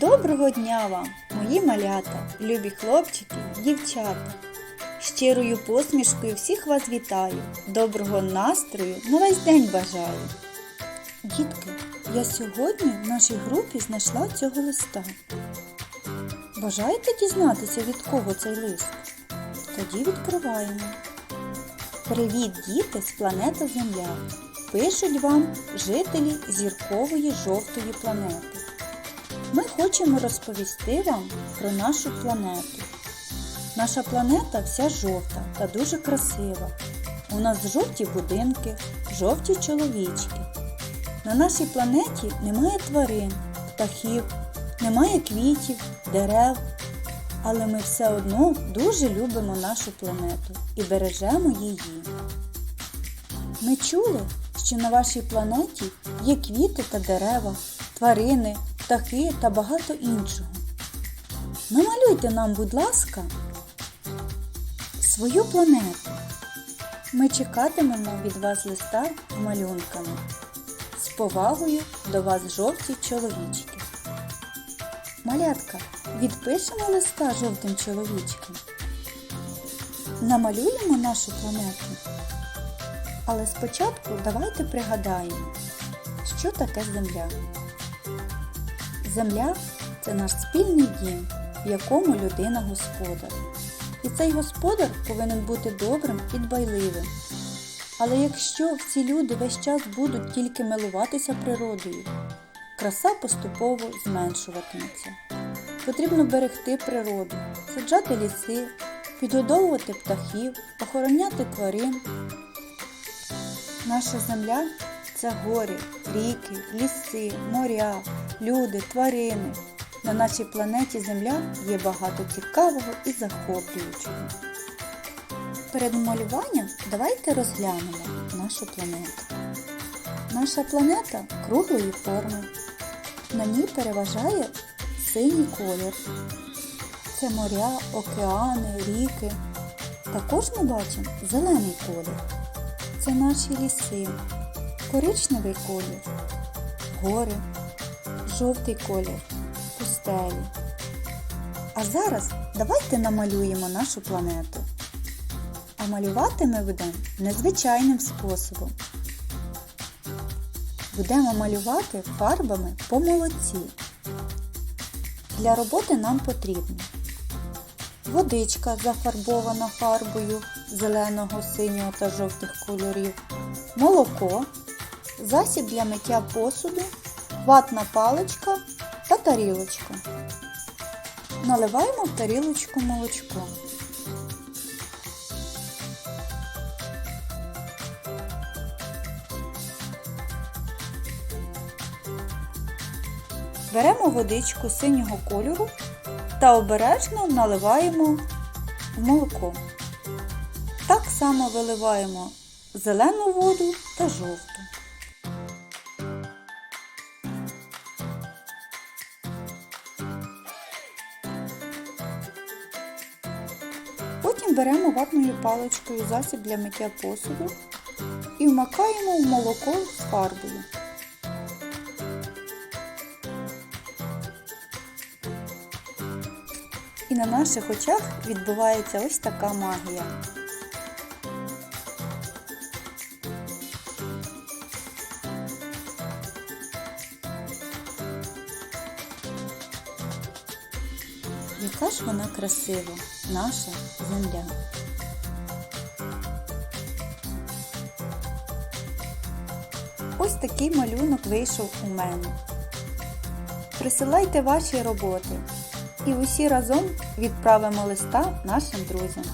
Доброго дня вам, мої малята, любі хлопчики, дівчата. Щирою посмішкою всіх вас вітаю, доброго настрою на весь день бажаю. Дітки, я сьогодні в нашій групі знайшла цього листа. Бажаєте дізнатися, від кого цей лист? Тоді відкриваємо. Привіт, діти з планети Земля! Пишуть вам жителі зіркової жовтої планети. Ми хочемо розповісти вам про нашу планету. Наша планета вся жовта та дуже красива. У нас жовті будинки, жовті чоловічки. На нашій планеті немає тварин, птахів, немає квітів, дерев. Але ми все одно дуже любимо нашу планету і бережемо її. Ми чули, що на вашій планеті є квіти та дерева, тварини, птахи та багато іншого. Намалюйте нам, будь ласка, свою планету. Ми чекатимемо від вас листа малюнками. З повагою до вас жовті чоловічки. Малятка, відпишемо листа жовтим чоловічкам. Намалюємо нашу планету. Але спочатку давайте пригадаємо, що таке земля. Земля це наш спільний дім, в якому людина господар. І цей господар повинен бути добрим і дбайливим. Але якщо всі люди весь час будуть тільки милуватися природою, краса поступово зменшуватиметься. Потрібно берегти природу, саджати ліси, підгодовувати птахів, охороняти тварин. Наша земля це гори, ріки, ліси, моря, люди, тварини. На нашій планеті Земля є багато цікавого і захоплюючого. Перед малюванням давайте розглянемо нашу планету. Наша планета круглої форми. На ній переважає синій колір. Це моря, океани, ріки. Також ми бачимо зелений колір. Це наші ліси, коричневий колір, гори, жовтий колір, пустелі. А зараз давайте намалюємо нашу планету. А малювати ми будемо незвичайним способом. Будемо малювати фарбами по молоці. Для роботи нам потрібно водичка зафарбована фарбою зеленого, синього та жовтих кольорів, молоко, засіб для миття посуду, ватна паличка та тарілочка. Наливаємо в тарілочку молочко. Беремо водичку синього кольору та обережно наливаємо в молоко. Так само виливаємо зелену воду та жовту. Потім беремо ватною паличкою засіб для миття посуду і вмакаємо в молоко з фарбою. І на наших очах відбувається ось така магія. Яка ж вона красива, наша земля. Ось такий малюнок вийшов у мене. Присилайте ваші роботи і усі разом відправимо листа нашим друзям.